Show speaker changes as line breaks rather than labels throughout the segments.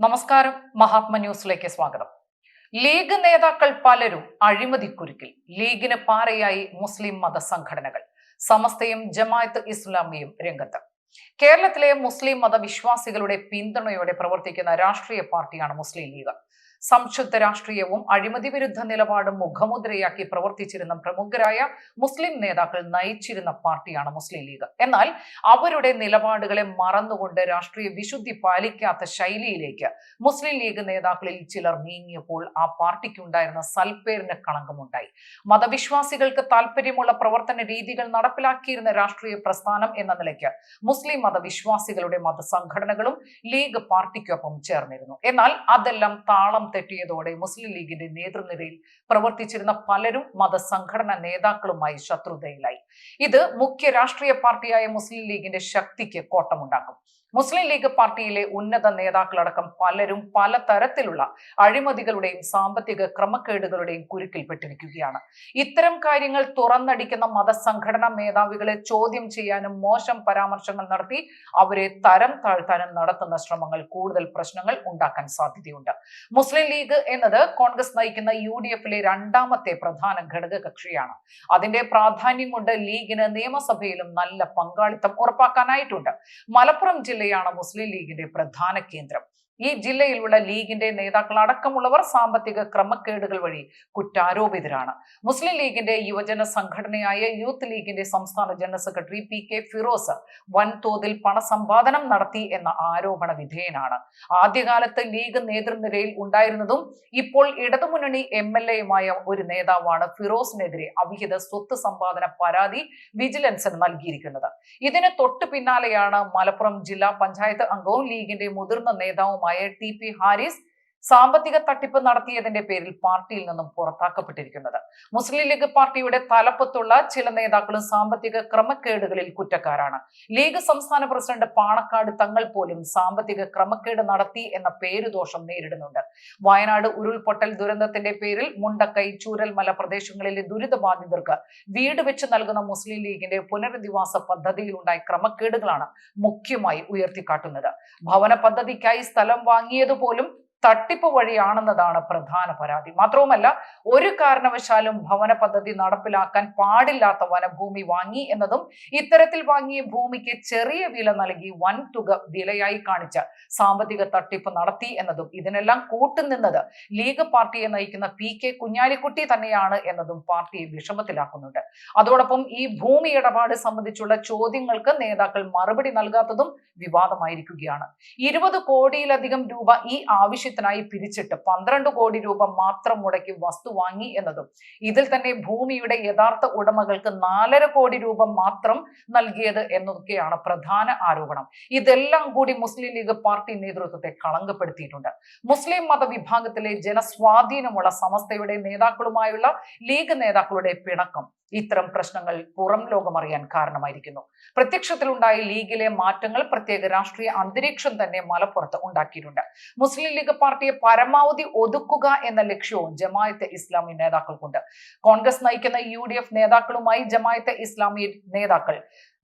നമസ്കാരം മഹാത്മ ന്യൂസിലേക്ക് സ്വാഗതം. ലീഗ് നേതാക്കൾ പലരും അഴിമതിക്കുരുക്കിൽ. ലീഗിന് പാരയായി മുസ്ലിം മതസംഘടനകൾ. സമസ്തയും ജമായത്ത് ഇസ്ലാമിയും രംഗത്ത്. കേരളത്തിലെ മുസ്ലിം മതവിശ്വാസികളുടെ പിന്തുണയോടെ പ്രവർത്തിക്കുന്ന രാഷ്ട്രീയ പാർട്ടിയാണ് മുസ്ലിം ലീഗ്. സംശുദ്ധ രാഷ്ട്രീയവും അഴിമതി വിരുദ്ധ നിലപാടും മുഖമുദ്രയാക്കി പ്രവർത്തിച്ചിരുന്ന പ്രമുഖരായ മുസ്ലിം നേതാക്കൾ നയിച്ചിരുന്ന പാർട്ടിയാണ് മുസ്ലിം ലീഗ്. എന്നാൽ അവരുടെ നിലപാടുകളെ മറന്നുകൊണ്ട് രാഷ്ട്രീയ വിശുദ്ധി പാലിക്കാത്ത ശൈലിയിലേക്ക് മുസ്ലിം ലീഗ് നേതാക്കളിൽ ചിലർ നീങ്ങിയപ്പോൾ ആ പാർട്ടിക്കുണ്ടായിരുന്ന സൽപ്പേരിന് കളങ്കമുണ്ടായി. മതവിശ്വാസികൾക്ക് താല്പര്യമുള്ള പ്രവർത്തന രീതികൾ നടപ്പിലാക്കിയിരുന്ന രാഷ്ട്രീയ പ്രസ്ഥാനം എന്ന നിലയ്ക്ക് മുസ്ലിം മതവിശ്വാസികളുടെ മതസംഘടനകളും ലീഗ് പാർട്ടിക്കൊപ്പം ചേർന്നിരുന്നു. എന്നാൽ അതെല്ലാം താളം തെറ്റിയതോടെ മുസ്ലിം ലീഗിന്റെ നേതൃനിരയിൽ പ്രവർത്തിച്ചിരുന്ന പലരും മതസംഘടനാ നേതാക്കളുമായി ശത്രുതയിലായി. ഇത് മുഖ്യ രാഷ്ട്രീയ പാർട്ടിയായ മുസ്ലിം ലീഗിന്റെ ശക്തിക്ക് കോട്ടമുണ്ടാക്കും. മുസ്ലിം ലീഗ് പാർട്ടിയിലെ ഉന്നത നേതാക്കളടക്കം പലരും പല തരത്തിലുള്ള അഴിമതികളുടെയും സാമ്പത്തിക ക്രമക്കേടുകളുടെയും കുരുക്കിൽപ്പെട്ടിരിക്കുകയാണ്. ഇത്തരം കാര്യങ്ങൾ തുറന്നടിക്കുന്ന മതസംഘടനാ മേധാവികളെ ചോദ്യം ചെയ്യാനും മോശം പരാമർശങ്ങൾ നടത്തി അവരെ തരം താഴ്ത്താനും നടത്തുന്ന ശ്രമങ്ങൾ കൂടുതൽ പ്രശ്നങ്ങൾ ഉണ്ടാക്കാൻ സാധ്യതയുണ്ട്. മുസ്ലിം ലീഗ് എന്നത് കോൺഗ്രസ് നയിക്കുന്ന യു ഡി എഫിലെ രണ്ടാമത്തെ പ്രധാന ഘടക കക്ഷിയാണ്. അതിന്റെ പ്രാധാന്യം കൊണ്ട് ലീഗിന് നിയമസഭയിലും നല്ല പങ്കാളിത്തം ഉറപ്പാക്കാനായിട്ടുണ്ട്. മലപ്പുറം ജില്ലയാണ് മുസ്ലിം ലീഗിന്റെ പ്രധാന കേന്ദ്രം. ഈ ജില്ലയിലുള്ള ലീഗിന്റെ നേതാക്കൾ അടക്കമുള്ളവർ സാമ്പത്തിക ക്രമക്കേടുകൾ വഴി കുറ്റാരോപിതരാണ്. മുസ്ലിം ലീഗിന്റെ യുവജന സംഘടനയായ യൂത്ത് ലീഗിന്റെ സംസ്ഥാന general secretary P K Firoz വൻതോതിൽ പണസമ്പാദനം നടത്തി എന്ന ആരോപണ വിധേയനാണ്. ആദ്യകാലത്ത് ലീഗ് നേതൃനിരയിൽ ഉണ്ടായിരുന്നതും ഇപ്പോൾ ഇടതുമുന്നണി എം എൽ എയുമായ ഒരു നേതാവാണ് ഫിറോസിനെതിരെ അവിഹിത സ്വത്ത് സമ്പാദന പരാതി വിജിലൻസിന് നൽകിയിരിക്കുന്നത്. ഇതിന് തൊട്ടു പിന്നാലെയാണ് മലപ്പുറം ജില്ലാ പഞ്ചായത്ത് അംഗവും ലീഗിന്റെ മുതിർന്ന നേതാവുമായ Mayor T.P. Harris സാമ്പത്തിക തട്ടിപ്പ് നടത്തിയതിന്റെ പേരിൽ പാർട്ടിയിൽ നിന്നും പുറത്താക്കപ്പെട്ടിരിക്കുന്നത്. മുസ്ലിം ലീഗ് പാർട്ടിയുടെ തലപ്പത്തുള്ള ചില നേതാക്കളും സാമ്പത്തിക ക്രമക്കേടുകളിൽ കുറ്റക്കാരാണ്. ലീഗ് സംസ്ഥാന പ്രസിഡന്റ് പാണക്കാട് തങ്ങൾ പോലും സാമ്പത്തിക ക്രമക്കേട് നടത്തി എന്ന പേരുദോഷം നേരിടുന്നുണ്ട്. വയനാട് ഉരുൾപൊട്ടൽ ദുരന്തത്തിന്റെ പേരിൽ മുണ്ടക്കൈ ചൂരൽമല പ്രദേശങ്ങളിലെ ദുരിതബാധിതർക്ക് വീട് വെച്ച് നൽകുന്ന മുസ്ലിം ലീഗിന്റെ പുനരധിവാസ പദ്ധതിയിലുണ്ടായ ക്രമക്കേടുകളാണ് മുഖ്യമായി ഉയർത്തിക്കാട്ടുന്നത്. ഭവന പദ്ധതിക്കായി സ്ഥലം വാങ്ങിയതുപോലും തട്ടിപ്പ് വഴിയാണെന്നതാണ് പ്രധാന പരാതി. മാത്രവുമല്ല ഒരു കാരണവശാലും ഭവന പദ്ധതി നടപ്പിലാക്കാൻ പാടില്ലാത്ത വനഭൂമി വാങ്ങി എന്നതും ഇത്തരത്തിൽ വാങ്ങിയ ഭൂമിക്ക് ചെറിയ വില നൽകി വൻ തുക വിലയായി കാണിച്ച സാമ്പത്തിക തട്ടിപ്പ് നടത്തി എന്നതും ഇതിനെല്ലാം കൂട്ടുനിന്നത് ലീഗ് പാർട്ടിയെ നയിക്കുന്ന പി കെ കുഞ്ഞാലിക്കുട്ടി തന്നെയാണ് എന്നതും പാർട്ടിയെ വിഷമത്തിലാക്കുന്നുണ്ട്. അതോടൊപ്പം ഈ ഭൂമി ഇടപാട് സംബന്ധിച്ചുള്ള ചോദ്യങ്ങൾക്ക് നേതാക്കൾ മറുപടി നൽകാത്തതും വിവാദമായിരിക്കുകയാണ്. ഇരുപത് കോടിയിലധികം രൂപ ഈ ആവശ്യത്തിനായി പിരിച്ചിട്ട് പന്ത്രണ്ട് കോടി രൂപ മാത്രം മുടക്കി വസ്തു വാങ്ങി എന്നതും ഇതിൽ തന്നെ ഭൂമിയുടെ യഥാർത്ഥ ഉടമകൾക്ക് നാലര കോടി രൂപ മാത്രം നൽകിയത് എന്നൊക്കെയാണ് പ്രധാന ആരോപണം. ഇതെല്ലാം കൂടി മുസ്ലിം ലീഗ് പാർട്ടി നേതൃത്വത്തെ കളങ്കപ്പെടുത്തിയിട്ടുണ്ട്. മുസ്ലിം മതവിഭാഗത്തിലെ ജനസ്വാധീനമുള്ള സമസ്തയുടെ നേതാക്കളുമായുള്ള ലീഗ് നേതാക്കളുടെ പിണക്കം ഇത്തരം പ്രശ്നങ്ങൾ പുറം ലോകമറിയാൻ കാരണമായിരിക്കുന്നു. പ്രത്യക്ഷത്തിലുണ്ടായ ലീഗിലെ മാറ്റങ്ങൾ പ്രത്യേക രാഷ്ട്രീയ അന്തരീക്ഷം തന്നെ മലപ്പുറത്ത് ഉണ്ടാക്കിയിട്ടുണ്ട്. മുസ്ലിം ലീഗ് പാർട്ടിയെ പരമാവധി ഒതുക്കുക എന്ന ലക്ഷ്യവും ജമായത്തെ ഇസ്ലാമി നേതാക്കൾക്കുണ്ട്. കോൺഗ്രസ് നയിക്കുന്ന യു നേതാക്കളുമായി ജമായത്തെ ഇസ്ലാമി നേതാക്കൾ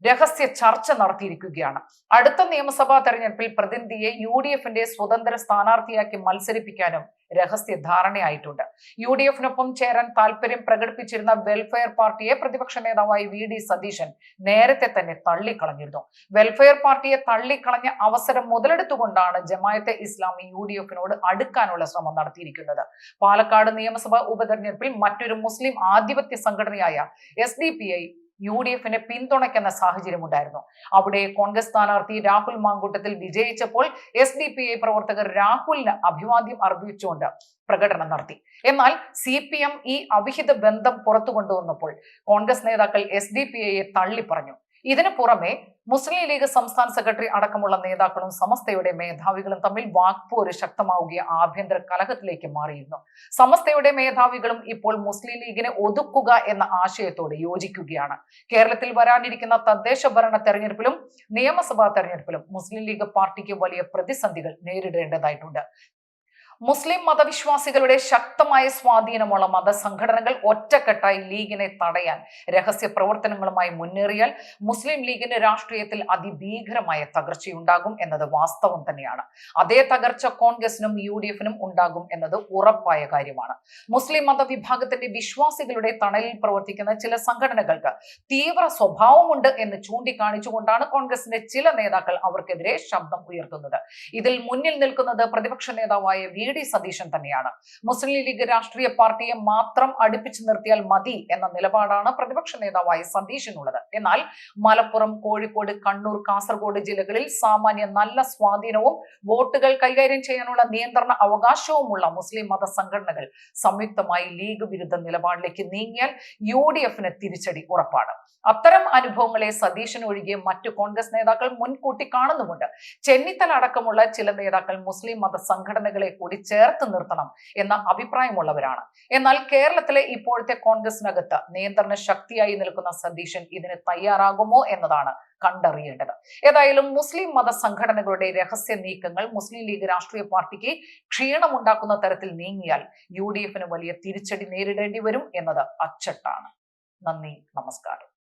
രഹസ്യ ചർച്ച നടത്തിയിരിക്കുകയാണ്. അടുത്ത നിയമസഭാ തെരഞ്ഞെടുപ്പിൽ പ്രതിനിധിയെ യു ഡി എഫിന്റെ സ്വതന്ത്ര സ്ഥാനാർത്ഥിയാക്കി മത്സരിപ്പിക്കാനും രഹസ്യ ധാരണയായിട്ടുണ്ട്. യു ഡി എഫിനൊപ്പം ചേരാൻ താല്പര്യം പ്രകടിപ്പിച്ചിരുന്ന വെൽഫെയർ പാർട്ടിയെ പ്രതിപക്ഷ നേതാവായി വി ഡി സതീശൻ നേരത്തെ തന്നെ തള്ളിക്കളഞ്ഞിരുന്നു. വെൽഫെയർ പാർട്ടിയെ തള്ളിക്കളഞ്ഞ അവസരം മുതലെടുത്തുകൊണ്ടാണ് ജമായത്തെ ഇസ്ലാമി യു ഡി എഫിനോട് അടുക്കാനുള്ള ശ്രമം നടത്തിയിരിക്കുന്നത്. പാലക്കാട് നിയമസഭാ ഉപതെരഞ്ഞെടുപ്പിൽ മറ്റൊരു മുസ്ലിം ആധിപത്യ സംഘടനയായ S D P I U D എഫിനെ പിന്തുണയ്ക്കുന്ന സാഹചര്യമുണ്ടായിരുന്നു അവിടെ കോൺഗ്രസ് സ്ഥാനാർത്ഥി രാഹുൽ മാങ്കൂട്ടത്തിൽ വിജയിച്ചപ്പോൾ എസ് ഡി പി ഐ പ്രവർത്തകർ രാഹുലിന് അഭിവാദ്യം അർപ്പിച്ചുകൊണ്ട് പ്രകടനം നടത്തി. എന്നാൽ സി പി എം ഈ അവിഹിത ബന്ധം പുറത്തു കൊണ്ടുവന്നപ്പോൾ കോൺഗ്രസ് നേതാക്കൾ എസ് ഡി പി ഐയെ തള്ളിപ്പറഞ്ഞു. ഇതിനു പുറമെ മുസ്ലിം ലീഗ് സംസ്ഥാന സെക്രട്ടറി അടക്കമുള്ള നേതാക്കളും സമസ്തയുടെ മേധാവികളും തമ്മിൽ വാക്പോര് ശക്തമാവുകയ ആഭ്യന്തര കലഹത്തിലേക്ക് മാറിയിരുന്നു. സമസ്തയുടെ മേധാവികളും ഇപ്പോൾ മുസ്ലിം ലീഗിനെ ഒതുക്കുക എന്ന ആശയത്തോട് യോജിക്കുകയാണ്. കേരളത്തിൽ വരാനിരിക്കുന്ന തദ്ദേശ ഭരണ തെരഞ്ഞെടുപ്പിലും നിയമസഭാ തെരഞ്ഞെടുപ്പിലും മുസ്ലിം ലീഗ് പാർട്ടിക്ക് വലിയ പ്രതിസന്ധികൾ നേരിടേണ്ടതായിട്ടുണ്ട്. മുസ്ലിം മതവിശ്വാസികളുടെ ശക്തമായ സ്വാധീനമുള്ള മതസംഘടനകൾ ഒറ്റക്കെട്ടായി ലീഗിനെ തടയാൻ രഹസ്യ പ്രവർത്തനങ്ങളുമായി മുന്നേറിയാൽ മുസ്ലിം ലീഗിന് രാഷ്ട്രീയത്തിൽ അതിഭീകരമായ തകർച്ചയുണ്ടാകും എന്നത് വാസ്തവം തന്നെയാണ്. അതേ തകർച്ച കോൺഗ്രസിനും യു ഡി എഫിനും ഉണ്ടാകും എന്നത് ഉറപ്പായ കാര്യമാണ്. മുസ്ലിം മതവിഭാഗത്തിന്റെ വിശ്വാസികളുടെ തണലിൽ പ്രവർത്തിക്കുന്ന ചില സംഘടനകൾക്ക് തീവ്ര സ്വഭാവമുണ്ട് എന്ന് ചൂണ്ടിക്കാണിച്ചുകൊണ്ടാണ് കോൺഗ്രസിന്റെ ചില നേതാക്കൾ അവർക്കെതിരെ ശബ്ദം ഉയർത്തുന്നത്. ഇതിൽ മുന്നിൽ നിൽക്കുന്നത് പ്രതിപക്ഷ നേതാവായ വി. ഡി സതീശൻ തന്നെയാണ്. മുസ്ലിം ലീഗ് രാഷ്ട്രീയ പാർട്ടിയെ മാത്രം അടുപ്പിച്ചു നിർത്തിയാൽ മതി എന്ന നിലപാടാണ് പ്രതിപക്ഷ നേതാവായ സതീശനുള്ളത്. എന്നാൽ മലപ്പുറം കോഴിക്കോട് കണ്ണൂർ കാസർഗോഡ് ജില്ലകളിൽ സാമാന്യ നല്ല സ്വാധീനവും വോട്ടുകൾ കൈകാര്യം ചെയ്യാനുള്ള നിയന്ത്രണ അവകാശവുമുള്ള മുസ്ലിം മത സംഘടനകൾ സംയുക്തമായി ലീഗ് വിരുദ്ധ നിലപാടിലേക്ക് നീങ്ങിയാൽ യു ഡി എഫിന് തിരിച്ചടി ഉറപ്പാണ്. അത്തരം അനുഭവങ്ങളെ സതീശൻ ഒഴികെ മറ്റു കോൺഗ്രസ് നേതാക്കൾ മുൻകൂട്ടി കാണുന്നുമുണ്ട്. ചെന്നിത്തല അടക്കമുള്ള ചില നേതാക്കൾ മുസ്ലിം മത സംഘടനകളെ കൂടി ചേർത്ത് നിർത്തണം എന്ന അഭിപ്രായമുള്ളവരാണ്. എന്നാൽ കേരളത്തിലെ ഇപ്പോഴത്തെ കോൺഗ്രസിനകത്ത് നിയന്ത്രണ ശക്തിയായി നിൽക്കുന്ന സതീശൻ ഇതിന് തയ്യാറാകുമോ എന്നതാണ് കണ്ടറിയേണ്ടത്. ഏതായാലും മുസ്ലിം മത സംഘടനകളുടെ രഹസ്യ നീക്കങ്ങൾ മുസ്ലിം ലീഗ് രാഷ്ട്രീയ പാർട്ടിക്ക് ക്ഷീണമുണ്ടാക്കുന്ന തരത്തിൽ നീങ്ങിയാൽ യു വലിയ തിരിച്ചടി നേരിടേണ്ടി വരും എന്നത് അച്ചട്ടാണ്. നന്ദി നമസ്കാരം.